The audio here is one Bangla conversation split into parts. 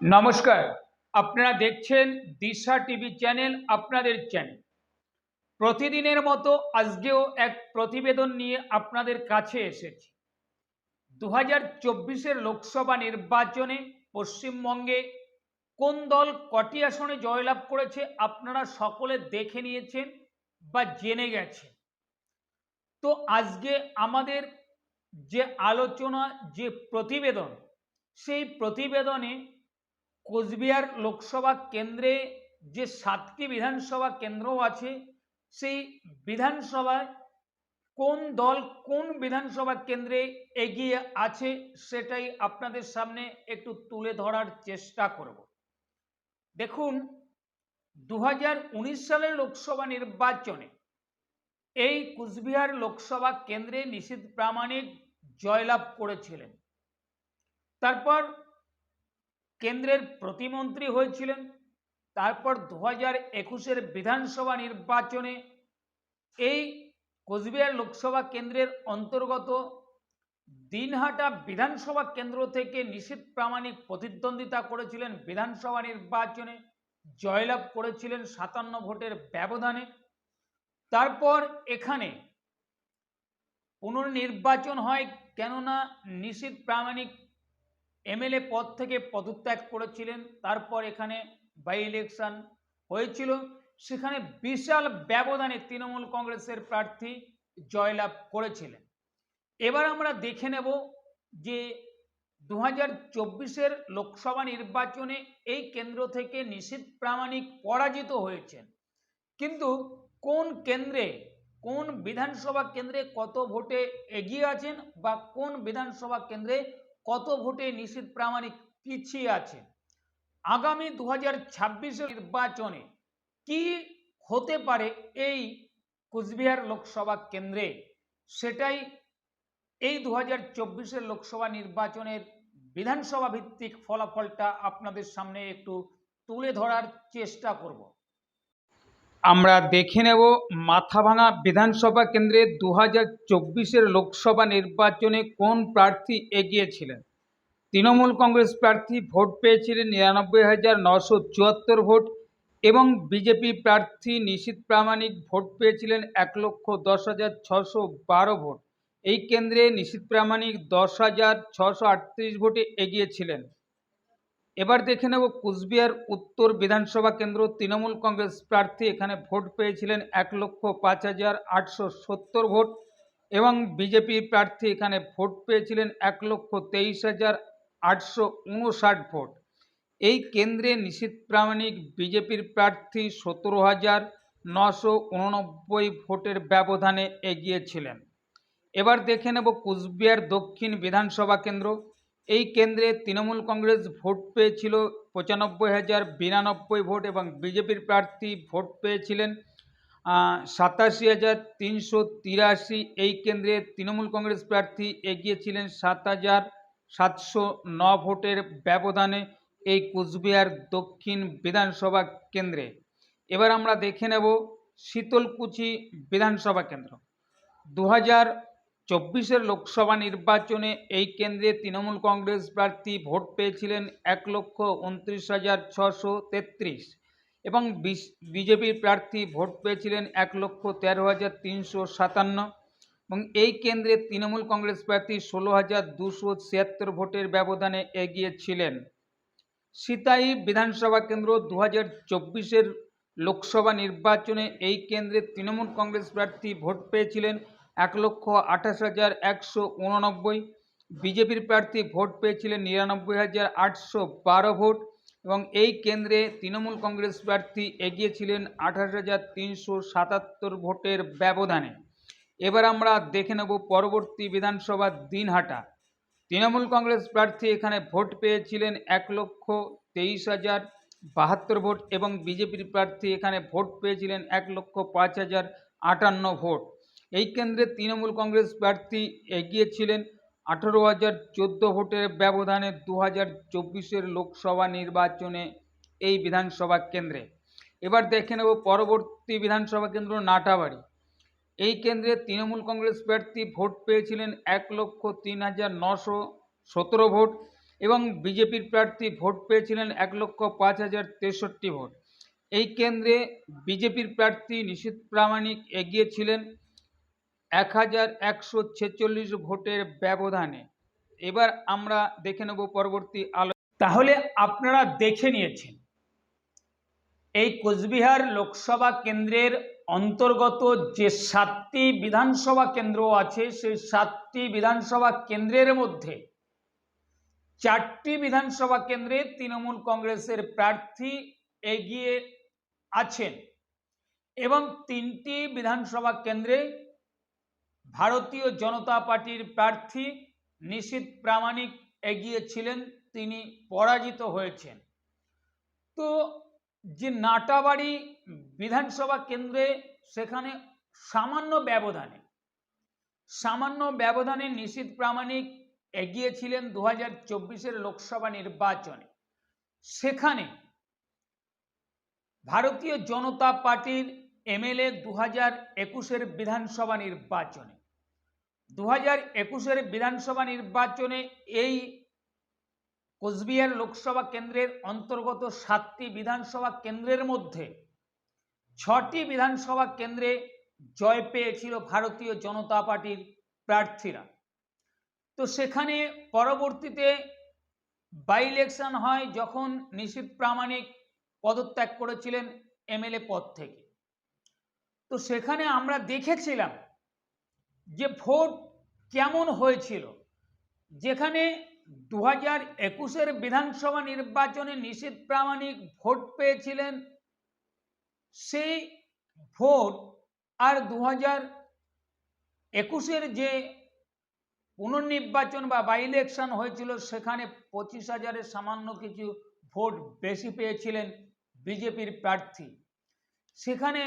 নমস্কার। আপনারা দেখছেন দিশা টিভি চ্যানেল, আপনাদের চ্যানেল। প্রতিদিনের মতো আজকেও এক প্রতিবেদন নিয়ে আপনাদের কাছে এসেছি। দু হাজার চব্বিশের লোকসভা নির্বাচনে পশ্চিমবঙ্গে কোন দল কটি আসনে জয়লাভ করেছে আপনারা সকলে দেখে নিয়েছেন বা জেনে গেছেন। তো আজকে আমাদের যে আলোচনা, যে প্রতিবেদন, সেই প্রতিবেদনে কোচবিহার লোকসভা কেন্দ্রে যে সাতটি বিধানসভা কেন্দ্র আছে, সেই বিধানসভায় কোন দল কোন বিধানসভা কেন্দ্রে এগিয়ে আছে সেটাই আপনাদের সামনে একটু তুলে ধরার চেষ্টা করব। দেখুন দু হাজার উনিশ সালের লোকসভা নির্বাচনে এই কুচবিহার লোকসভা কেন্দ্রে নিশীথ প্রামাণিক জয়লাভ করেছিলেন। তারপর কেন্দ্রের প্রতিমন্ত্রী হয়েছিলেন। তারপর দু হাজার একুশের বিধানসভা নির্বাচনে এই কোচবিহার লোকসভা কেন্দ্রের অন্তর্গত দিনহাটা বিধানসভা কেন্দ্র থেকে নিশীথ প্রামাণিক প্রতিদ্বন্দ্বিতা করেছিলেন বিধানসভা নির্বাচনে। জয়লাভ করেছিলেন সাতান্ন ভোটের ব্যবধানে। তারপর এখানে পুনর্নির্বাচন হয় কেননা নিশীথ প্রামাণিক এমএলএ পদ থেকে পদত্যাগ করেছিলেন। তারপর এখানে বাই ইলেকশন হয়েছিল। সেখানে বিশাল ব্যবধানে তৃণমূল কংগ্রেসের প্রার্থী জয়লাভ করেছিলেন। এবার আমরা দেখে নেব যে দু হাজার লোকসভা নির্বাচনে এই কেন্দ্র থেকে নিশীথ প্রামাণিক পরাজিত হয়েছেন। কিন্তু কোন কেন্দ্রে, কোন বিধানসভা কেন্দ্রে কত ভোটে এগিয়ে আছেন বা কোন বিধানসভা কেন্দ্রে কত ভোটে নিশীথ প্রামাণিক পিছিয়ে আছে? আগামী দু হাজার নির্বাচনে কি হতে পারে এই কুচবিহার লোকসভা কেন্দ্রে? সেটাই এই দু হাজার লোকসভা নির্বাচনের বিধানসভা ভিত্তিক ফলাফলটা আপনাদের সামনে একটু তুলে ধরার চেষ্টা করব। আমরা দেখে নেব মাথাভাঙা বিধানসভা কেন্দ্রে দু হাজার চব্বিশের লোকসভা নির্বাচনে কোন প্রার্থী এগিয়েছিলেন? তৃণমূল কংগ্রেস প্রার্থী ভোট পেয়েছিলেন নিরানব্বই হাজার নশো চুয়াত্তর ভোট এবং বিজেপি প্রার্থী নিশীথ প্রামাণিক ভোট পেয়েছিলেন এক লক্ষ দশ হাজার ছশো বারো ভোট। এই কেন্দ্রে নিশীথ প্রামাণিক দশ হাজার ছশো আটত্রিশ ভোটে এগিয়েছিলেন। এবার দেখে নেব কুচবিহার উত্তর বিধানসভা কেন্দ্র। তৃণমূল কংগ্রেস প্রার্থী এখানে ভোট পেয়েছিলেন এক লক্ষ পাঁচ হাজার আটশো সত্তর ভোট এবং বিজেপি প্রার্থী এখানে ভোট পেয়েছিলেন এক লক্ষ তেইশ হাজার আটশো উনষাট ভোট। এই কেন্দ্রে নিশীথ প্রামাণিক বিজেপির প্রার্থী সতেরো হাজার নশো উননব্বই ভোটের ব্যবধানে এগিয়েছিলেন এবার দেখে নেব কুচবিহার দক্ষিণ বিধানসভা কেন্দ্র। এই কেন্দ্রে তৃণমূল কংগ্রেস ভোট পেয়েছিল পঁচানব্বই হাজার বিরানব্বই ভোট এবং বিজেপির প্রার্থী ভোট পেয়েছিলেন সাতাশি হাজার তিনশো তিরাশি। এই কেন্দ্রে তৃণমূল কংগ্রেস প্রার্থী এগিয়েছিলেন সাত হাজার সাতশো ন ভোটের ব্যবধানে এই কুচবিহার দক্ষিণ বিধানসভা কেন্দ্রে। এবার আমরা দেখে নেব শীতলকুচি বিধানসভা কেন্দ্র। দু হাজার চব্বিশের লোকসভা নির্বাচনে এই কেন্দ্রে তৃণমূল কংগ্রেস প্রার্থী ভোট পেয়েছিলেন এক লক্ষ উনত্রিশ হাজার ছশো তেত্রিশ এবং বিজেপির প্রার্থী ভোট পেয়েছিলেন এক লক্ষ তেরো হাজার তিনশো সাতান্ন এবং এই কেন্দ্রে তৃণমূল কংগ্রেস প্রার্থী ষোলো হাজার দুশো ছিয়াত্তর ভোটের ব্যবধানে এগিয়েছিলেন। সিতাই বিধানসভা কেন্দ্র দু হাজার চব্বিশের লোকসভা নির্বাচনে এই কেন্দ্রে তৃণমূল কংগ্রেস প্রার্থী ভোট পেয়েছিলেন এক লক্ষ আঠাশ হাজার একশো উননব্বই। বিজেপির প্রার্থী ভোট পেয়েছিলেন নিরানব্বই হাজার আটশো বারো ভোট এবং এই কেন্দ্রে তৃণমূল কংগ্রেস প্রার্থী এগিয়েছিলেন আঠাশ হাজার তিনশো সাতাত্তর ভোটের ব্যবধানে। এবার আমরা দেখে নেব পরবর্তী বিধানসভা দিনহাটা তৃণমূল কংগ্রেস প্রার্থী এখানে ভোট পেয়েছিলেন এক লক্ষ তেইশ হাজার বাহাত্তর ভোট এবং বিজেপির প্রার্থী এখানে ভোট পেয়েছিলেন এক লক্ষ পাঁচ হাজার আটান্ন ভোট। এই কেন্দ্রে তৃণমূল কংগ্রেস প্রার্থী এগিয়েছিলেন। আঠেরো হাজার চোদ্দ ভোটের ব্যবধানে দু হাজার চব্বিশের লোকসভা নির্বাচনে এই বিধানসভা কেন্দ্রে। এবার দেখে নেব পরবর্তী বিধানসভা কেন্দ্র নাটাবাড়ি। এই কেন্দ্রে তৃণমূল কংগ্রেস প্রার্থী ভোট পেয়েছিলেন এক লক্ষ তিন হাজার নশো সতেরো ভোট এবং বিজেপির প্রার্থী ভোট পেয়েছিলেন এক লক্ষ পাঁচ হাজার তেষট্টি ভোট। এই কেন্দ্রে বিজেপির প্রার্থী নিশীথ প্রামাণিক এগিয়েছিলেন। এক হাজার একশো ছেচল্লিশ ভোটের ব্যবধানে। এবার আমরা দেখে নেব পরবর্তী আলো তাহলে আপনারা দেখে নিয়েছেন। এই কোচবিহার লোকসভা কেন্দ্রের অন্তর্গত যে সাতটি বিধানসভা কেন্দ্র আছে, সেই সাতটি বিধানসভা কেন্দ্রের মধ্যে চারটি বিধানসভা কেন্দ্রে তৃণমূল কংগ্রেসের প্রার্থী এগিয়ে আছেন এবং তিনটি বিধানসভা কেন্দ্রে ভারতীয় জনতা পার্টির প্রার্থী নিশীথ প্রামাণিক এগিয়েছিলেন, তিনি পরাজিত হয়েছেন। তো যে নাটাবাড়ি বিধানসভা কেন্দ্রে সেখানে সামান্য ব্যবধানে সামান্য ব্যবধানে নিশীথ প্রামাণিক এগিয়েছিলেন দু হাজার লোকসভা নির্বাচনে। সেখানে ভারতীয় জনতা পার্টির এমএলএ দু হাজার একুশের বিধানসভা নির্বাচনে দু হাজার একুশের বিধানসভা নির্বাচনে এই কোচবিহার লোকসভা কেন্দ্রের অন্তর্গত সাতটি বিধানসভা কেন্দ্রের মধ্যে ছটি বিধানসভা কেন্দ্রে জয় পেয়েছিল ভারতীয় জনতা পার্টির প্রার্থীরা। তো সেখানে পরবর্তীতে বাই ইলেকশন হয় যখন নিশীথ প্রামাণিক পদত্যাগ করেছিলেন এমএলএ পদ থেকে। তো সেখানে আমরা দেখেছিলাম যে ভোট কেমন হয়েছিল? যেখানে দু হাজার একুশের বিধানসভা নির্বাচনে নিশীথ প্রামাণিক ভোট পেয়েছিলেন, সেই ভোট আর দু হাজার একুশের যে পুনর্নির্বাচন বা বাই ইলেকশন হয়েছিল, সেখানে পঁচিশ হাজারের সামান্য কিছু ভোট বেশি পেয়েছিলেন বিজেপির প্রার্থী। সেখানে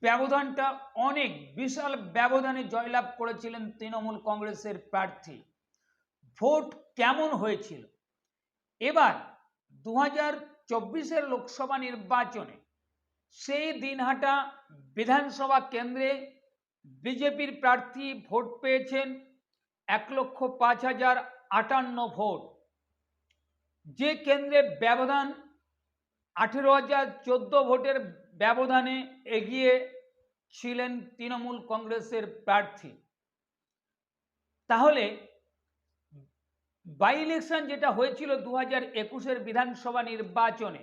ব্যবধানটা অনেক, বিশাল ব্যবধানে জয়লাভ করেছিলেন তৃণমূল কংগ্রেসের প্রার্থী। ভোট কেমন হয়েছিল? এবার দু হাজার চব্বিশের লোকসভা নির্বাচনে সেই দিনহাটা বিধানসভা কেন্দ্রে বিজেপির প্রার্থী ভোট পেয়েছেন এক লক্ষ পাঁচ হাজার আটান্ন ভোট। যে কেন্দ্রে ব্যবধান আঠেরো হাজার চোদ্দ ভোটের ব্যবধানে এগিয়ে ছিলেন তৃণমূল কংগ্রেসের প্রার্থী। তাহলে বাই ইলেকশন যেটা হয়েছিল দু হাজার একুশের বিধানসভা নির্বাচনে,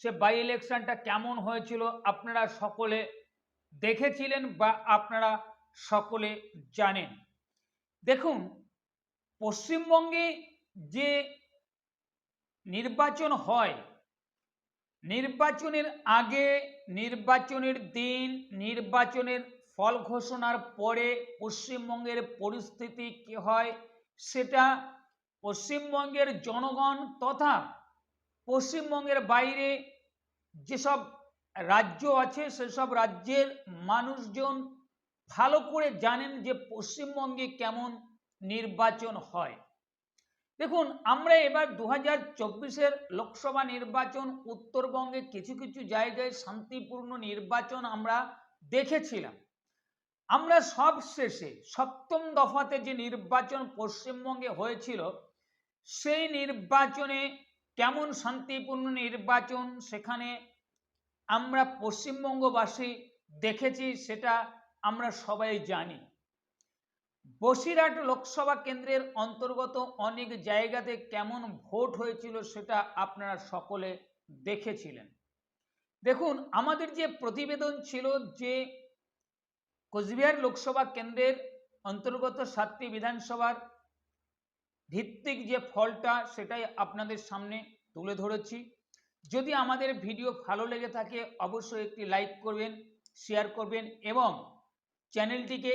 সে বাই ইলেকশনটা কেমন হয়েছিল আপনারা সকলে দেখেছিলেন বা আপনারা সকলে জানেন। দেখুন, পশ্চিমবঙ্গে যে নির্বাচন হয় নির্বাচনের আগে, নির্বাচনের দিন, নির্বাচনের ফল ঘোষণার পরে পশ্চিমবঙ্গের পরিস্থিতি কী হয় সেটা পশ্চিমবঙ্গের জনগণ তথা পশ্চিমবঙ্গের বাইরে যেসব রাজ্য আছে সেসব রাজ্যের মানুষজন ভালো করে জানেন যে পশ্চিমবঙ্গে কেমন নির্বাচন হয়। দেখুন, আমরা এবার দু হাজার লোকসভা নির্বাচন, উত্তরবঙ্গে কিছু কিছু জায়গায় শান্তিপূর্ণ নির্বাচন আমরা দেখেছিলাম। আমরা সব শেষে, সপ্তম দফাতে যে নির্বাচন পশ্চিমবঙ্গে হয়েছিল, সেই নির্বাচনে কেমন শান্তিপূর্ণ নির্বাচন সেখানে আমরা পশ্চিমবঙ্গবাসী দেখেছি, সেটা আমরা সবাই জানি। বসিরহাট লোকসভা কেন্দ্রের অন্তর্গত অনেক জায়গাতে কেমন ভোট হয়েছিল সেটা আপনারা সকলে দেখেছিলেন। দেখুন, আমাদের যে প্রতিবেদন ছিল যে কোচবিহার লোকসভা কেন্দ্রের অন্তর্গত সাতটি বিধানসভার ভিত্তিক যে ফলটা সেটাই আপনাদের সামনে তুলে ধরেছি। যদি আমাদের ভিডিও ভালো লেগে থাকে, অবশ্যই একটি লাইক করবেন, শেয়ার করবেন এবং চ্যানেলটিকে